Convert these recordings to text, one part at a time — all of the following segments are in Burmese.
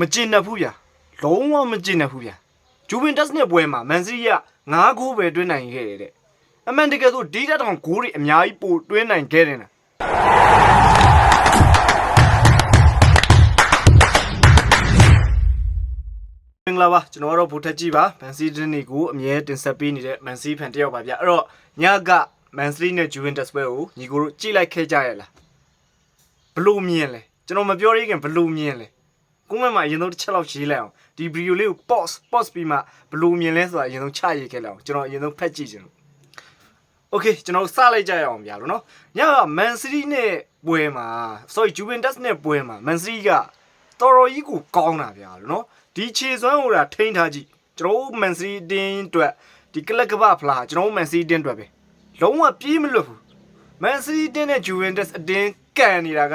မကျင်တတ်ဘူးဗျာလုံးဝမကျင်တတ်ဘူးဗျာဂျူဗင်တက်စ်နဲ့ပွဲမှာမန်စီးတီးက9ဂိုးပဲတွင်းနိုင်ခဲ့တယ်တဲ့အမှန်တကယ်ဆိုဒီတက်တောင်ဂိုးတွေအများကြီးပိုတွင်းနိုင်ခဲ့တယ်နော်မင်္ဂလာပါကျွန်တော်ကတော့ဘူထက်ကြီးပါမန်စီးတီးနေကိုအမြဲတင်ဆက်ပေးနေတဲ့မန်စီးဖန်တစ်ယောက်ပါဗျာအဲ့တော့ညကမန်စီးနဲ့ဂျူဗင်တက်စ်ပွဲကိုညီကိုတို့ကြည့်လိုက်ခဲ့ကြရလားဘလို့မြင်လဲကျွန်တော်မပြောရခင်ဘလို့မြင်လဲ ကိုမမအရင်ဆုံးတစ်ချက်လောက်ရေးလိုက်အောင်ဒီဗီဒီယိုလေးကို pause pause ပြီးမှဘယ်လိုမြင်လဲဆိုတာအရင်ဆုံးချရေးခဲ့လိုက်အောင်ကျွန်တော်အရင်ဆုံးဖတ်ကြည့်ချင်လို့ Okay ကျွန်တော်စလိုက်ကြရအောင်ဗျာလို့နော်ညက Man City နဲ့ပွဲမှာ sorry Juventus နဲ့ပွဲမှာ Man City ကတော်တော်ကြီးကိုကောင်းတာဗျာလို့နော်ဒီခြေစွမ်းဟိုတာထိန်းထားကြည့်ကျွန်တော်တို့ Man City တင်းအတွက်ဒီကလပ်ကပဖလားကျွန်တော်တို့ Man City တင်းအတွက်ပဲလုံးဝပြေးမလွတ်ဘူး Man City တင်းနဲ့ Juventus အတင်းကန်နေတာက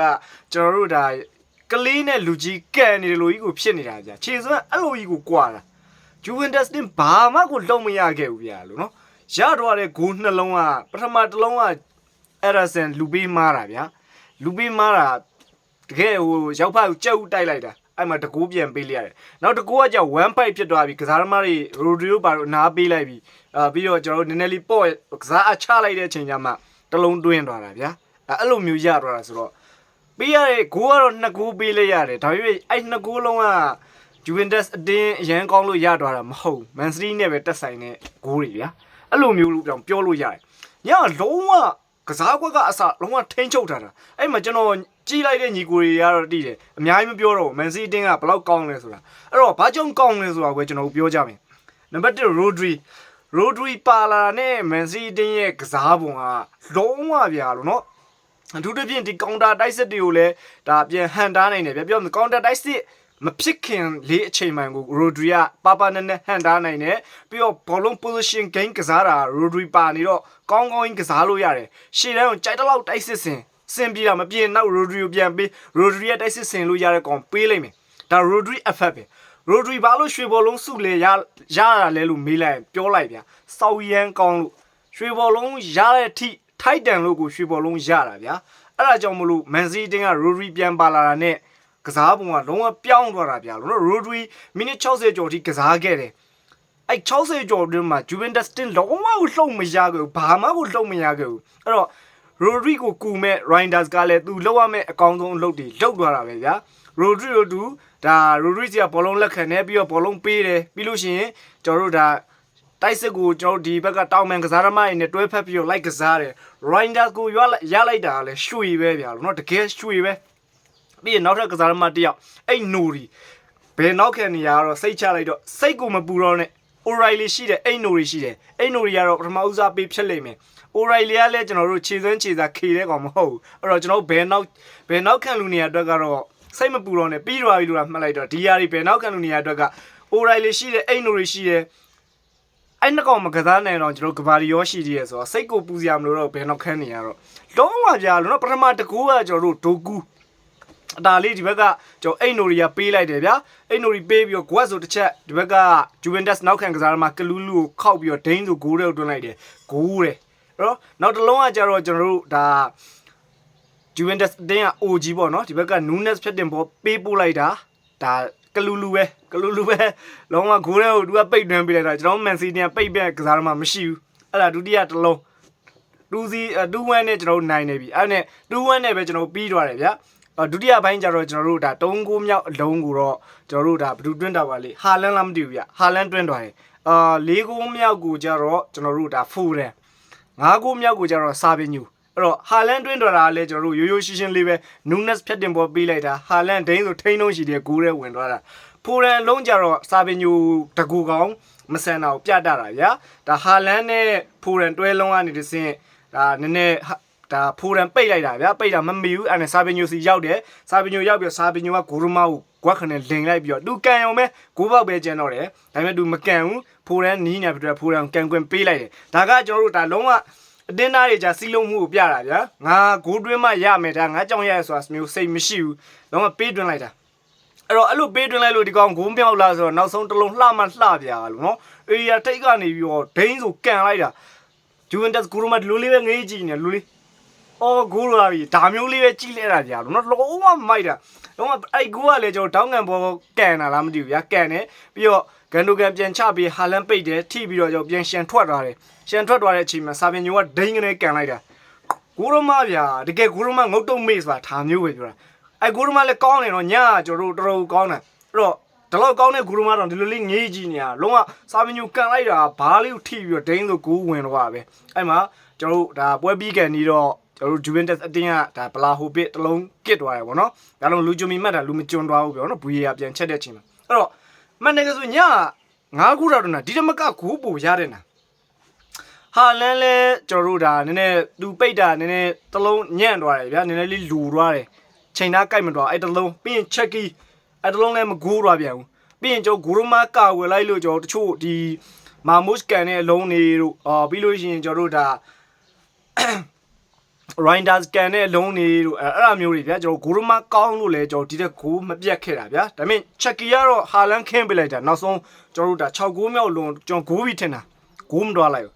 ကျွန်တော်တို့ဒါ ကလေးနဲ့လူကြီးကန်နေတယ်လို့ကြီးကိုဖြစ်နေတာဗျာခြေစွမ်းအဲ့လိုကြီးကိုကွာတာဂျူဗန်တက်စ်တင်ဘာမှကိုလုံးမရခဲ့ဘူးဗျာလို့နော်ရတော့တဲ့ဂိုးနှလုံးကပထမတစ်လုံးကအဲ့ဒါဆန်လူပေးမားတာဗျာလူပေးမားတာတကယ်ဟိုရောက်ဖက်ကိုကြက်ဥတိုက်လိုက်တာအဲ့မှာတကူပြန်ပေးလိုက်ရတယ်နောက်တကူကကြောင့်1 fight ဖြစ်သွားပြီကစားသမားတွေရိုဒရီယိုပါတော့နားပေးလိုက်ပြီအာပြီးတော့ကျွန်တော်တို့နည်းနည်းလေးပေါ့ကစားအချလိုက်တဲ့အချိန်ကျမှတစ်လုံးတွင်းသွားတာဗျာအဲ့လိုမျိုးရသွားတာဆိုတော့ ပေးရတဲ့ဂိုးကတော့နှစ်ဂိုးပေးလိုက်ရတယ်ဒါပေမဲ့အဲ့နှစ်ဂိုးလုံးကဂျူဗင်တက်စ်အတင်းအရန်ကောင်းလို့ရသွားတာမဟုတ်မန်စီးတီးနဲ့ပဲတက်ဆိုင်တဲ့ဂိုးတွေဗျာအဲ့လိုမျိုးလို့ပြောပြောလို့ရတယ်ညကလုံးဝကစားကွက်ကအစလုံးဝထိန်းချုပ်ထားတာအဲ့မှာကျွန်တော်ကြည့်လိုက်တဲ့ညီကိုတွေကတော့တည်တယ်အများကြီးမပြောတော့ဘူးမန်စီးတင်းကဘယ်လောက်ကောင်းလဲဆိုတာအဲ့တော့ဘာကြောင့်ကောင်းလဲဆိုတာကိုကျွန်တော်ပြောကြမယ်နံပါတ်1ရိုဒရီရိုဒရီပါလာနဲ့မန်စီးတင်းရဲ့ကစားပုံကလုံးဝဗျာလို့နော် အထူးသဖြင့်ဒီကောင်တာတိုက်စစ်တွေကိုလည်းဒါပြန်ဟန်တားနိုင်တယ်ဗျပြောမယ်ကောင်တာတိုက်စစ်မဖြစ်ခင်လေးအချိန်မှန်ကိုရိုဒရီကပါပါနဲ့နဲ့ဟန်တားနိုင်တယ်ပြီးတော့ဘောလုံး position game ကစားတာရိုဒရီပါနေတော့ကောင်းကောင်းကြီးကစားလို့ရတယ်ရှေ့တန်းကိုကြိုက်တလောက်တိုက်စစ်စင်စင်ပြေတာမပြေနောက်ရိုဒရီကိုပြန်ပေးရိုဒရီကတိုက်စစ်စင်လို့ရတဲ့ကောင်ပေးလိုက်မယ်ဒါရိုဒရီ effect ပဲရိုဒရီဘာလို့ရွှေဘောလုံးစုလေရရတာလဲလို့မေးလိုက်ပြောလိုက်ဗျစောက်ရန်ကောင်းလို့ရွှေဘောလုံးရတဲ့အထိ ထိုက်တန်လို့ကိုရွှေဘောလုံးရတာဗျာအဲ့ဒါကြောင့်မလို့မန်စီတင်းကရိုဒရီပြန်ပါလာတာနဲ့ကစားပုံကလုံးဝပြောင်းသွားတာဗျာလို့နော်ရိုဒရီမိနစ်60ကျော်ထိကစားခဲ့တယ်အဲ့60ကျော်တွင်းမှာဂျူဗင်တက်စ်တင်လုံးဝကိုလှုပ်မရခဲ့ဘူးဘာမှကိုလှုပ်မရခဲ့ဘူးအဲ့တော့ရိုဒရီကိုကူမဲ့ရိုင်ဒါစ်ကလည်းသူလှုပ်ရမယ့်အကောင်းဆုံးအလုပ်တွေလှုပ်သွားတာပဲဗျာရိုဒရီတို့တူဒါရိုဒရီကဘောလုံးလက်ခံနေပြီးတော့ဘောလုံးပေးတယ်ပြီးလို့ရှိရင်ကျွန်တော်တို့ဒါ တိုက်စစ်ကိုကျွန်တော်တို့ဒီဘက်ကတောင်မန်ကစားသမားတွေနဲ့တွဲဖက်ပြီးတော့လိုက်ကစားတယ် Rinder ကိုရလိုက်ရလိုက်တာကလည်းရွှေပဲဗျာလို့နော်တကယ်ရွှေပဲပြီးရင်နောက်ထပ်ကစားသမားတစ်ယောက်အဲ့နိုရီဘယ်နောက်ခံနေရတော့စိတ်ချလိုက်တော့စိတ်ကိုမပူတော့နဲ့ O'Reilly ရှိတယ်အဲ့နိုရီရှိတယ်အဲ့နိုရီကတော့ပထမဦးစားပေးဖြစ်လိမ့်မယ် O'Reilly ကလည်းကျွန်တော်တို့ခြေစွမ်းခြေစားခေတဲ့ကောင်မဟုတ်ဘူးအဲ့တော့ကျွန်တော်ဘယ်နောက်ဘယ်နောက်ခံလူနေရအတွက်ကတော့စိတ်မပူတော့နဲ့ပြီးသွားပြီလို့မှတ်လိုက်တော့ဒီယာရီဘယ်နောက်ခံလူနေရအတွက်က O'Reilly ရှိတယ်အဲ့နိုရီရှိတယ် အဲ့နှစ်ကောင်မကစားနိုင်တော့ကျွန်တော်ကဘာဒီရောရှိသေးရဆိုတော့စိတ်ကိုပူစရာမလိုတော့ဘယ်တော့ခန်းနေရတော့လုံးဝကြာလို့နော်ပထမတကူကကျွန်တော်တို့ဒိုကူအတားလေးဒီဘက်ကကျွန်တော်အိတ်နိုရီယာပေးလိုက်တယ်ဗျာအိတ်နိုရီပေးပြီးတော့ဂွက်ဆိုတစ်ချက်ဒီဘက်ကဂျူဗင်တက်စ်နောက်ခံကစားသမားကလူးလူးကိုခောက်ပြီးတော့ဒိန်းဆိုဂိုးတွေကိုတွန်းလိုက်တယ်ဂိုးတယ်အဲ့တော့နောက်တစ်လုံးကကျတော့ကျွန်တော်တို့ဒါဂျူဗင်တက်စ်အတင်းက OG ပေါ့နော်ဒီဘက်ကနူးနက်စ်ဖြတ်တင်ပေါ်ပေးပို့လိုက်တာဒါ ကလူလူပဲကလူလူပဲလုံးဝဂိုးတွေကိုသူကပိတ်တွန်းပေးလိုက်တာကျွန်တော်မန်စီတီကပိတ်ပြကစားတော့မှမရှိဘူးအဲ့ဒါဒုတိယတစ်လုံးတူစီတူဝမ်းနဲ့ကျွန်တော်တို့နိုင်နေပြီအဲ့နဲ့တူဝမ်းနဲ့ပဲကျွန်တော်ပြီးသွားတယ်ဗျာအော်ဒုတိယပိုင်းကျတော့ကျွန်တော်တို့ဒါ3ကိုမြောက်အလုံးကိုတော့ကျွန်တော်တို့ဒါဘယ်သူတွင်းတာပါလေဟာလန်လားမသိဘူးဗျဟာလန်တွင်းသွားတယ်အာ၄ကိုမြောက်ကိုကျတော့ကျွန်တော်တို့ဒါဖူတယ်၅ကိုမြောက်ကိုကျတော့စာပင်ညူ အဲ့တော့ဟာလန်တွင်းတော်တာလည်းကျွန်တော်တို့ရိုးရိုးရှင်းရှင်းလေးပဲနူနက်ဖြတ်တင်ပေါ်ပေးလိုက်တာဟာလန်ဒိန်းဆိုထိန်းလုံးရှိတယ်ဂိုးထဲဝင်သွားတာဖိုရန်လုံးကြတော့စာပင်ညူတကူကောင်မဆန်တာကိုပြတတာဗျာဒါဟာလန်နဲ့ဖိုရန်တွဲလုံးကနေတစ်ဆင့်ဒါနည်းနည်းဒါဖိုရန်ပိတ်လိုက်တာဗျာပိတ်တာမမီဘူးအဲ့နဲ့စာပင်ညူစီရောက်တယ်စာပင်ညူရောက်ပြီးစာပင်ညူကဂိုရမာကိုကွက်ခနဲ့လင်လိုက်ပြီးတော့သူကန်အောင်ပဲဂိုးပေါက်ပဲကျန်တော့တယ်ဒါပေမဲ့သူမကန်ဘူးဖိုရန်နီးနေပြီးတော့ဖိုရန်ကန်ခွင်ပေးလိုက်တယ်ဒါကကျွန်တော်တို့ဒါလုံးဝ အတင်းသားတွေじゃစီးလုံးမှုကိုပြတာဗျာငါဂိုးတွင်းမှရမယ်ဒါငါကြောင်ရရဆိုတာမျိုးစိတ်မရှိဘူးတော့ပေးတွင်းလိုက်တာအဲ့တော့အဲ့လိုပေးတွင်းလိုက်လို့ဒီကောင်ဂိုးမြောက်လာဆိုတော့နောက်ဆုံးတစ်လုံးလှမှလှပြာလို့နော်အေးရထိတ်ကနေပြီးတော့ဒိန်းဆိုကန်လိုက်တာဂျူဗန်တက်စ်ဂိုရိုမတ်လူလေးပဲငေးကြည့်နေလူလေး အော်ဂိုးလာပြီဒါမျိုးလေးပဲကြည့်လဲတာဗျာလို့နော်လုံးဝမိုက်တာလုံးဝအဲ့ဂိုးကလည်းကျွန်တော်တောင်းငံပေါ်ကန်တာလားမသိဘူးဗျာကန်တယ်ပြီးတော့ဂန်ဒိုကန်ပြန်ချပြီးဟာလန်ပိတ်တယ်ထိပြီးတော့ကျွန်တော်ပြန်ရှန်ထွက်သွားတယ်ရှန်ထွက်သွားတဲ့အချိန်မှာစာပင်ညိုကဒိန်းကနေကန်လိုက်တာဂိုးရမဗျာတကယ်ဂိုးရမငုတ်တုံမေ့ဆိုတာဒါမျိုးပဲပြောတာအဲ့ဂိုးရမလည်းကောင်းတယ်နော်ညကကျွန်တော်တို့တော်တော်ကောင်းတယ်အဲ့တော့ဒီလောက်ကောင်းတဲ့ဂူရမတော့ဒီလိုလေးငေးကြည့်နေတာလုံးဝစာပင်ညူကန်လိုက်တာဘားလေးကိုထိပြီးတော့ဒိန်းဆိုဂူးဝင်တော့ပါပဲအဲ့မှာကျွန်တော်တို့ဒါပွဲပြီးကန်ပြီးတော့ ကျွန်တော်တို့ Juventus အတင်းကဒါဘလာဟိုပစ်တစ်လုံးကစ်သွားတယ်ဗောနော်ဒါလုံးလူဂျူမီမှတ်တာလူမကျွန်းသွားဘူးပြောနော်ဘူရီယာပြန်ချက်တဲ့ချိန်မှာအဲ့တော့မန်နေကဆိုညငါးခုတော့တော့နာဒီတမကဂူးပူရတဲ့နာဟာလန်းလဲကျွန်တော်တို့ဒါနည်းနည်းသူပိတ်တာနည်းနည်းတစ်လုံးညံ့သွားတယ်ဗျာနည်းနည်းလေးလူသွားတယ်ချိန်သားကြိုက်မသွားအဲ့တစ်လုံးပြီးရင်ချက်ကီအဲ့တစ်လုံးလည်းမဂိုးသွားပြန်ဘူးပြီးရင်ကျွန်တော်ဂူရမကာဝယ်လိုက်လို့ကျွန်တော်တချို့ဒီမာမုစ်ကန်တဲ့အလုံးတွေတို့အာပြီးလို့ရှိရင်ကျွန်တော်တို့ဒါ Rinders ကန်တဲ့အလုံးတွေတို့အဲ့အဲ့အမျိုးတွေဗျာကျွန်တော်ဂိုရမကောင်းလို့လဲကျွန်တော်ဒီတက်ဂိုးမပြတ်ခဲ့တာဗျာဒါပေမဲ့ Chucky ကတော့ဟာလန်ခင်းပစ်လိုက်တာနောက်ဆုံးကျွန်တော်တို့ဒါ6ဂိုးမြောက်လွန်ကျွန်တော်ဂိုးပြီးထင်တာဂိုးမတော်လိုက်ဘူး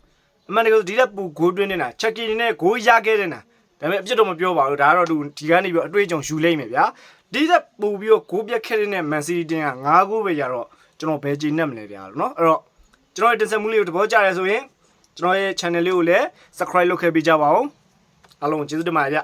အမှန်တကယ်ဒီတက်ပူဂိုးတွင်းနေတာ Chucky နေနဲ့ဂိုးရခဲ့တဲ့နာဒါပေမဲ့အပြစ်တော့မပြောပါဘူးဒါကတော့သူဒီကနေပြီးအတွေ့အကြုံယူလိမ့်မယ်ဗျာဒီတက်ပူပြီးတော့ဂိုးပြတ်ခဲ့တဲ့ Man City တင်းက9ဂိုးပဲရတော့ကျွန်တော်ဘယ်ကြိတ်နဲ့မလဲဗျာလို့နော်အဲ့တော့ကျွန်တော်ရဲ့တင်ဆက်မှုလေးကိုသဘောကျတယ်ဆိုရင်ကျွန်တော်ရဲ့ channel လေးကိုလည်း subscribe လုပ်ခဲ့ပေးကြပါဦး အားလုံးကျေးဇူးတင်ပါတယ်ဗျ